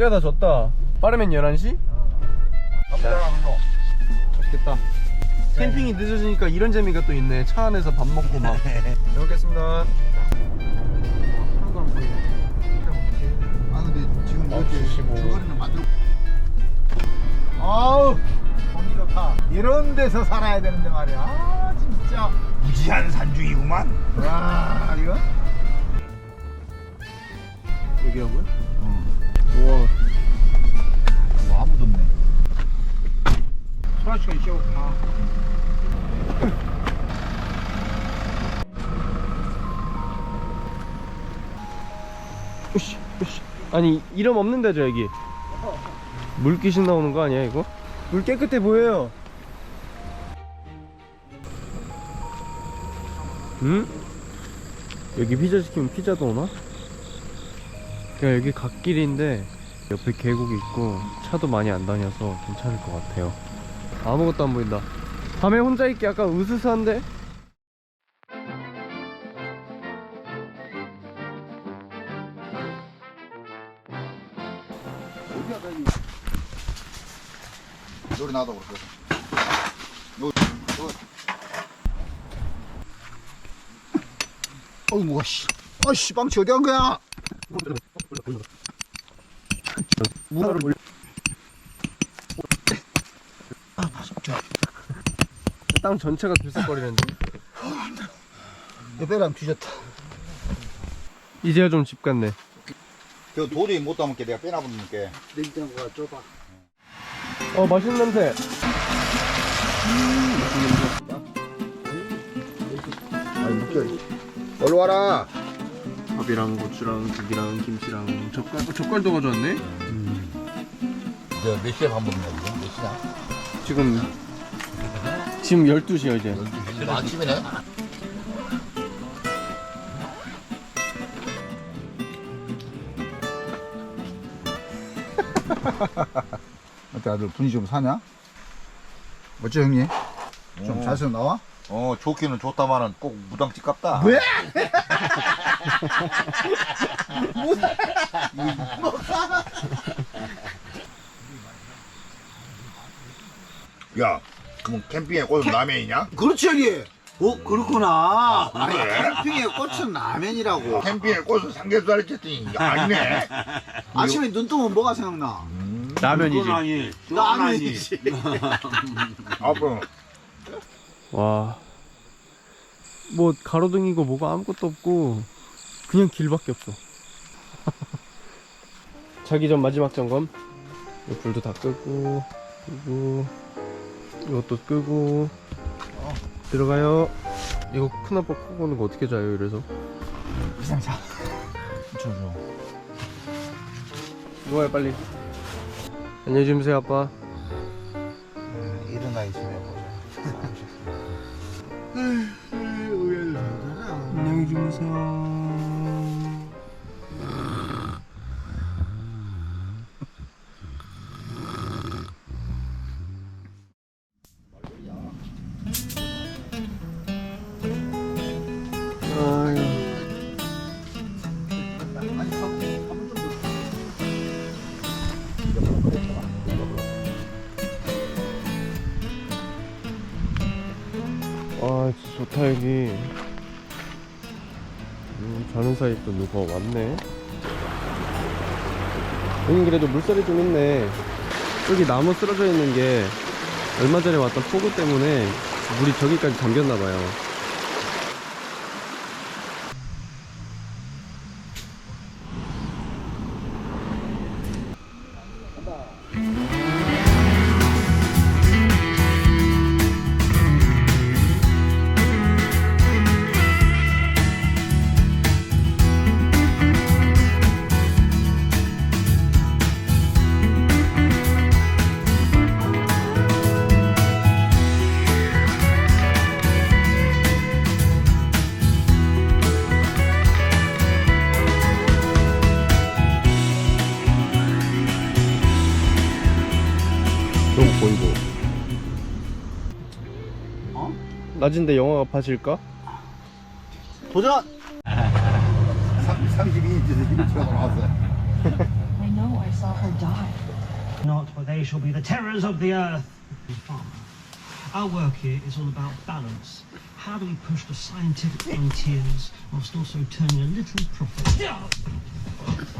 해가 다 졌다. 빠르면 11시? 맛있겠다. 캠핑이 늦어지니까 이런 재미가 또 있네. 차 안에서 밥 먹고 막. 잘 먹겠습니다. 하나도 안 보이네. 아 근데 지금 아, 이렇게 75. 줄거리는 만들고 아우 공기 좋다 이런 데서 살아야 되는데 말이야 아 진짜 무지한 산중이구만. 와 이거 여기하고요? 우와. 소라치가 씌웠구나. 으쌰. 아니 이름 없는 데죠 여기 물 귀신 나오는 거 아니야 이거? 물 깨끗해 보여요 응? 여기 피자 시키면 피자도 오나? 그냥 여기 갓길인데 옆에 계곡이 있고 차도 많이 안 다녀서 괜찮을 것 같아요 아무것도 안 보인다. 밤에 혼자 있기 약간 으스스한데? 요리 나도 그렇고. 어이 뭐가 씨. 아씨 빵치 어디 간 거야? 문화를 몰 땅 전체가 들썩거리는데. 옆에랑 뒤졌다. 이제야 좀 집 같네. 저 도저히 못 담을게. 내가 빼놔보니까 냉장고가 좁아. 어 맛있는 냄새. 아이 물결 얼른 와라 밥이랑 고추랑 국이랑 김치랑 젓갈 어, 젓갈도 가져왔네? 저몇 시에 밥 먹는 거야 몇 시냐 지금 지금 12시야 이제 아침이네 어때 아들 분위기 좀 사냐? 어째 형님? 좀 오. 잘생 나와? 어 좋기는 좋다마는 꼭 무당집 같다. 왜? 야, 그럼 캠핑에 꽂은 라면이냐? 그렇지 형님 어 그렇구나 아니 그래? 캠핑의 꽃은 라면이라고 캠핑에 꽂은 삼겹살 했더니 아니네. 아침에 눈 뜨면 뭐가 생각나? 라면이지 라면이지 아빠 와. 뭐 가로등이고 뭐가 아무것도 없고 그냥 길밖에 없어. 자기 전 마지막 점검. 이 불도 다 끄고 끄고 이것도 끄고 들어가요. 이거 큰 아빠 끄고 오는 거 어떻게 자요? 이래서 자 저저 누워요 빨리. 안녕히 주무세요 아빠. 일어나 있으면 안녕히 주무세요. 좋다 여기 음, 자는 사이 또 누가 왔네. 여긴 그래도 물살이 좀 있네. 여기 나무 쓰러져 있는 게 얼마 전에 왔던 폭우 때문에 물이 저기까지 잠겼나봐요 낮인데 영화가 파실까? 도전! 32인치에서 1kg 나왔어요 know I saw her die. not, but they shall be the terrors of the earth. Our work here is all about balance. How do we push the scientific frontiers whilst also turning a little profit?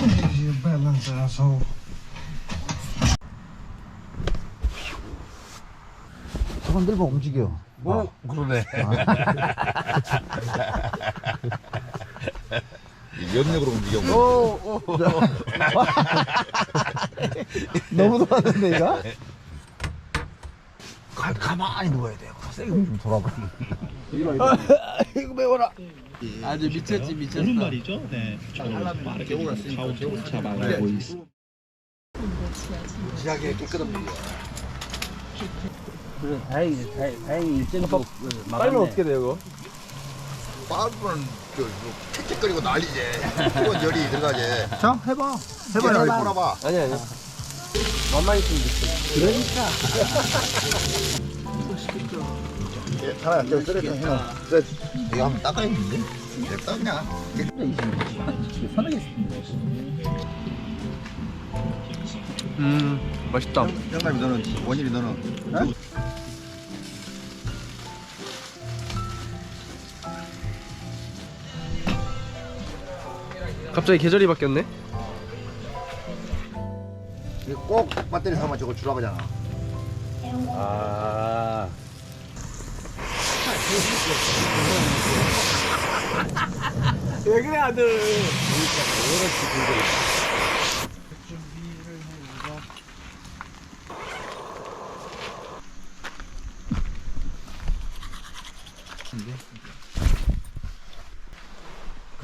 There's your balance, asshole. 손 들면 움직여. 뭐 그러네. 연력으로 움직여. 너무 돌았는데, 이거? 가, 가만히 누워야 돼. 세게 좀 돌아봐. 이거 매워라. 아주 미쳤지 미쳤어. 오른발이죠? 네. 지하게 깨끗한 물이야. 그래 다행이지 다행, 다행히 일정도 빨면 어떻게 돼요 그거? 빠르면 저 캑캑거리고 난리지. 뜨거운 열이 들어가지. 자, 해봐. 해봐, 해봐, 해봐. 아니 아니 만만 있으면 됐어 사람 저 쓰레기 해놔. 이거 한번 닦아야겠는데? 내 닦냐? 음 맛있다 영남이 너는 원일이 너는 갑자기 계절이 바뀌었네. 이거 꼭 배터리 사면 저거 주라고 하잖아. 아. 왜 그래 아들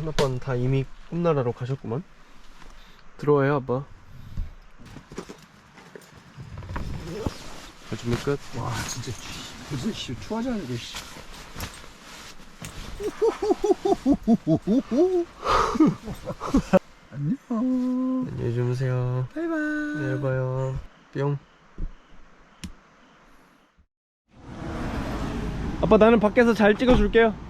큰아빠는 다 이미 꿈나라로 가셨구만. 들어와요 아빠. 자, 준비 끝 와, 진짜. 무슨 씨, 추하자는데, 씨. 안녕. 안녕히 주무세요. 바이바이. 내일 봐요. 뿅. 아빠 나는 밖에서 잘 찍어줄게요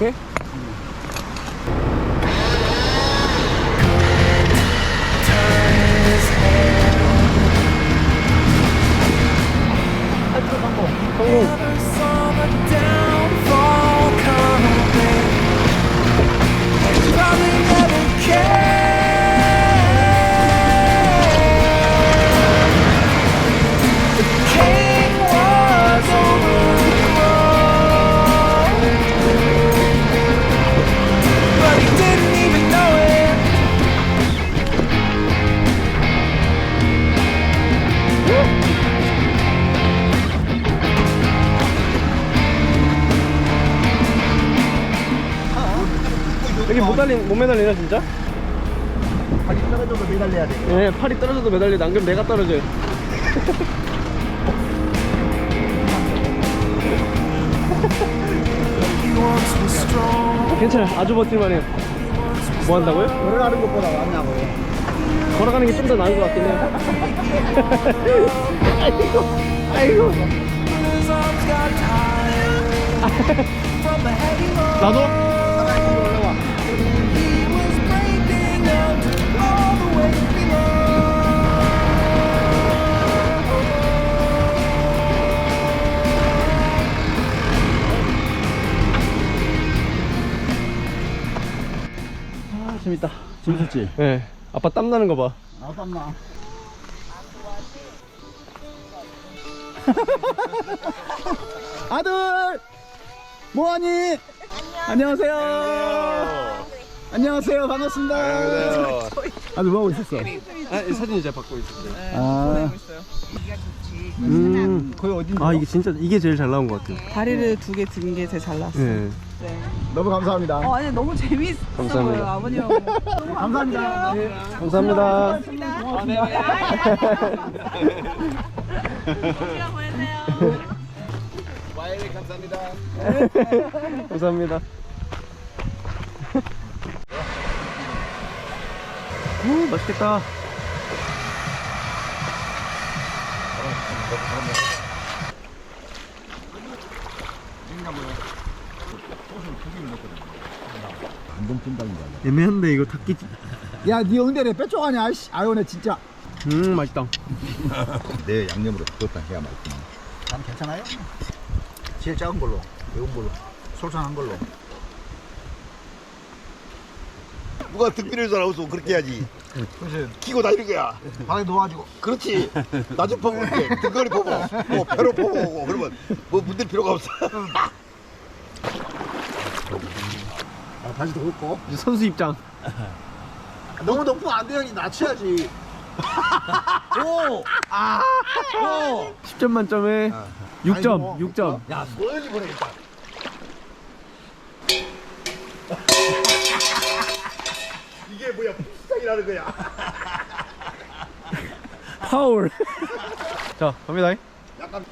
오 매달리나 진짜? 발이 떨어져도 매달려야 돼. 예, 팔이 떨어져도 매달리다. 안 그럼 내가 떨어져요. 괜찮아. 아주 버틸만해요. 뭐 한다고요? 걸어가는 것보다 낫냐고. 걸어가는 게 좀 더 나은 것 같긴 해요. 아이고, 아이고. 나도? 재밌다. 재밌었지? 네. 아빠 땀 나는 거 봐. 아, 땀나. 아들! 뭐하니? 안녕하세요. 안녕하세요. 반갑습니다. 아들 뭐하고 있었어? 아, 사진 이제 받고 있었어요. 아, 음. 거기 어딘데? 아, 이게 진짜, 이게 제일 잘 나온 것 같아요. 다리를 두 개 든 게 제일 잘 나왔어요. 네. 네. 너무 감사합니다. 어, 아니 너무 재밌어 감사합니다. 아버님하고. 감사합니다. 감사합니다. 와이리 감사합니다. 감사합니다. 오, 맛있겠다. 안동 찐빵인가? 애매한데, 이거 닭기. 야, 네 응대래 빼쪽하냐? 아이씨, 아유, 내 진짜. 음, 맛있다. 내 양념으로 그것도 해야 맛있구나. 난 괜찮아요? 제일 작은 걸로, 매운 걸로, 솔찬한 걸로. 누가 등비를 살아서 그렇게 해야지. 그래서 키고 다니는 거야. 방에 놓아가지고. 그렇지. 나좀 퍼고 이렇게 등거리 퍼고, 뭐 벼로 퍼고 그러면 뭐 문들 필요가 없어. 아, 다시 더 굽고. 이제 선수 입장. 너무 높으면 안 돼, 형이 낮춰야지. 오! 아! 오! 10점 만점에 6점, 아이고, 6점. 야, 소연이 보내겠다. 하는 거야. 파울. 자, 갑니다.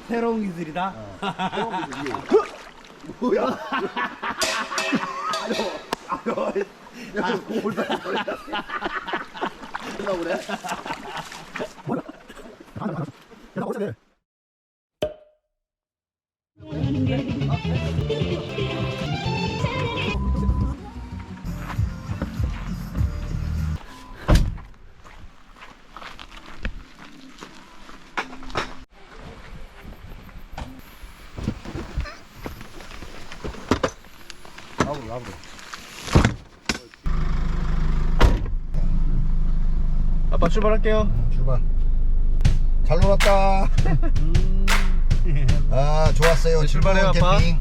새로운 기술이다. 뭐야? 야, 어쩌네. 아빠 출발할게요. 출발. 잘 놀았다. 아, 좋았어요. 네, 출발해요, 아빠. 캠핑.